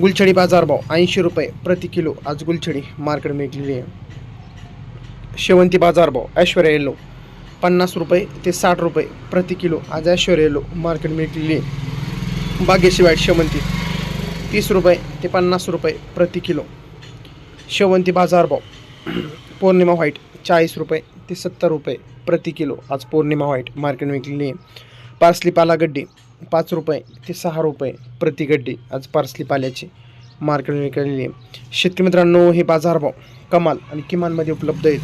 गुलछडी बाजारभाव ऐंशी रुपये प्रति किलो. आज गुलछडी मार्केटमध्ये विकलेली आहे. शेवंती बाजारभाव ऐश्वर्या येल्लो पन्नास रुपये ते साठ रुपये प्रति किलो. आज ऐश्वर्या येल्लो मार्केटमध्ये विकलेली आहे. बागेशिवाय शेवंती तीस रुपये ते पन्नास रुपये प्रति किलो. शेवंती बाजारभाव पौर्णिमा व्हाईट चाळीस रुपये ते सत्तर रुपये प्रति किलो. आज पौर्णिमा व्हाईट मार्केट विकलेली आहे. पार्सली पालागड्डी पाच रुपये ते सहा रुपये प्रति गड्डी आज पार्सली पाल्याची मार्केट विकलेली आहे. शेतकरी मित्रांनो हे बाजारभाव कमाल आणि किमानमध्ये उपलब्ध आहेत.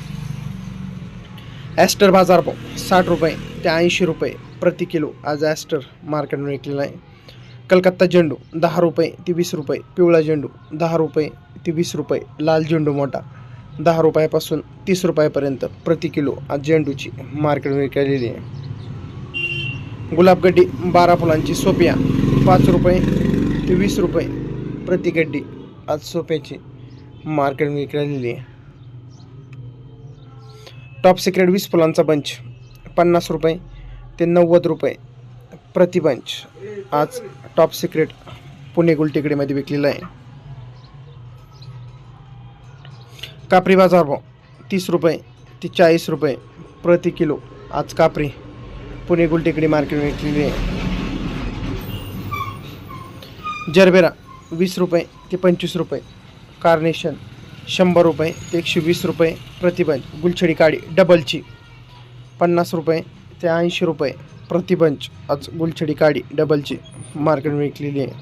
ॲस्टर बाजारभाव साठ रुपये ते ऐंशी रुपये प्रति किलो आज ॲस्टर मार्केटमध्ये विकलेला आहे. कलकत्ता झेंडू दहा रुपये ते वीस रुपये पिवळा झेंडू दहा रुपये ते वीस रुपये लाल झेंडू मोठा दहा रुपयापासून तीस रुपयापर्यंत प्रति किलो आज झेंडूची मार्केट विकलेली आहे. गुलाबगड्डी बारा फुलांची सोपिया पाच रुपये ते वीस रुपये प्रति गड्डी. आज सोप्याची मार्केट विकलेली आहे. टॉप सिक्रेट वीस फुलांचा बंच पन्नास रुपये ते नव्वद रुपये प्रति बंच आज टॉप सिक्रेट पुणे गुलटेकडीमध्ये विकलेला आहे. कापरी बाजारभाव तीस रुपये ते चाळीस रुपये प्रति किलो. आज कापरी पुणे गुलटेकडी मार्केट विकलेली आहे जरबेरा वीस रुपये ते पंचवीस रुपये कार्नेशन शंभर रुपये ते एकशे वीस रुपये प्रतिबंच गुलछडी काडी डबलची पन्नास रुपये ते ऐंशी रुपये प्रतिबंच आज गुलछडी काडी डबलची मार्केट विकलेली आहे.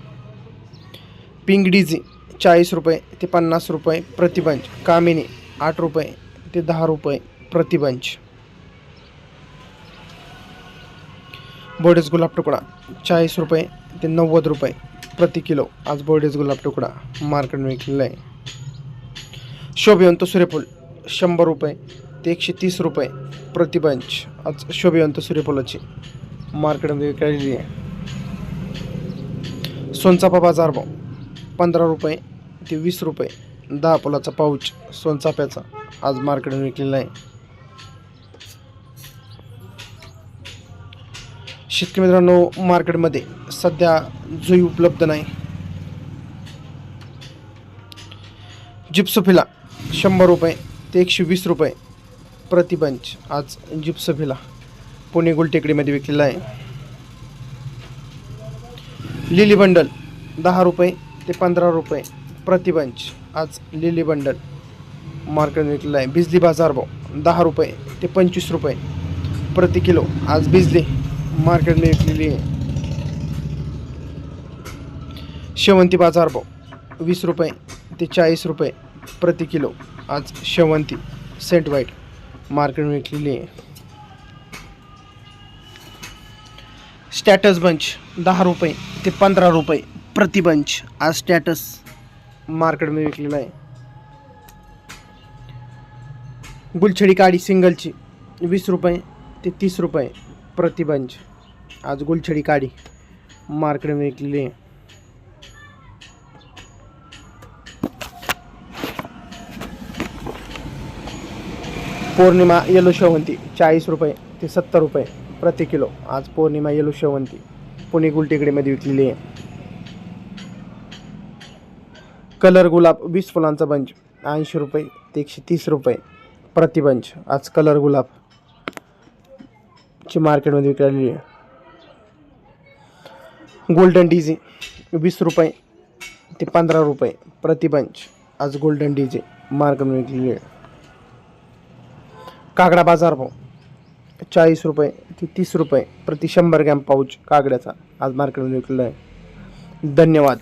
पिंगडीजी चाळीस रुपये ते पन्नास रुपये प्रतिबंच कामिनी आठ रुपये ते दहा रुपये प्रतिबंच बोर्डेज गुलाब तुकडा चाळीस रुपये ते नव्वद रुपये प्रति किलो. आज बोर्डेज गुलाब तुकडा मार्केट विकलेला आहे. शोभिवंत सूर्यफूल शंभर रुपये ते एकशे तीस रुपये प्रति बंच. आज शोभिवंत सूर्यफुलाची मार्केटमध्ये विकलेली आहे. सोनचाफा बाजारभाव पंधरा रुपये ते वीस रुपये. दहा फुलाचा पाऊच सोनचाफ्याचा आज मार्केटमध्ये विकलेला आहे. शेतकरी मित्रांनो मार्केटमध्ये सध्या जुई उपलब्ध नाही. जिप्सोफिला शंभर रुपये ते एकशे वीस रुपये प्रतिबंच आज जिप्सोफिला पुणे गुलटेकडीमध्ये विकलेला आहे. लिली बंडल दहा रुपये ते पंधरा रुपये प्रतिबंच आज लिली बंडल मार्केट विकलेला आहे. बिजली बाजारभाव दहा रुपये ते पंचवीस रुपये प्रति किलो आज बिजली मार्केटला विकलेली आहे शेवंती बाजार भाव वीस रुपये ते चाळीस रुपये प्रति किलो. आज शेवंती सेंट वाईट मार्केट विकलेली आहे स्टॅटस बंच दहा रुपये ते पंधरा रुपये प्रति बंच आज स्टॅटस मार्केटमध्ये विकलेला आहे. गुलछडी काडी सिंगलची वीस रुपये ते तीस रुपये प्रति बंच. आज गुलछडी काडी मार्केटमध्ये विकलेली आहे पौर्णिमा येलो शेवंती चाळीस रुपये ते सत्तर रुपये प्रति किलो. आज पौर्णिमा येलो शेवंती पुणे गुलटेकडीमध्ये विकलेली आहे. कलर गुलाब वीस फुलांचा बंच ऐंशी रुपये ते एकशे तीस रुपये प्रतिबंच आज कलर गुलाब ची मार्केटमध्ये विकलेली आहे. गोल्डन डीजे वीस रुपये ते पंधरा रुपये. प्रतिबंच आज गोल्डन डीजे मार्ग विकलेली आहे. कागडा बाजारभाव चाळीस रुपये ते तीस रुपये. प्रति शंभर ग्रॅम पाऊच कागड्याचा आज मार्केटमध्ये विकलेला आहे. धन्यवाद.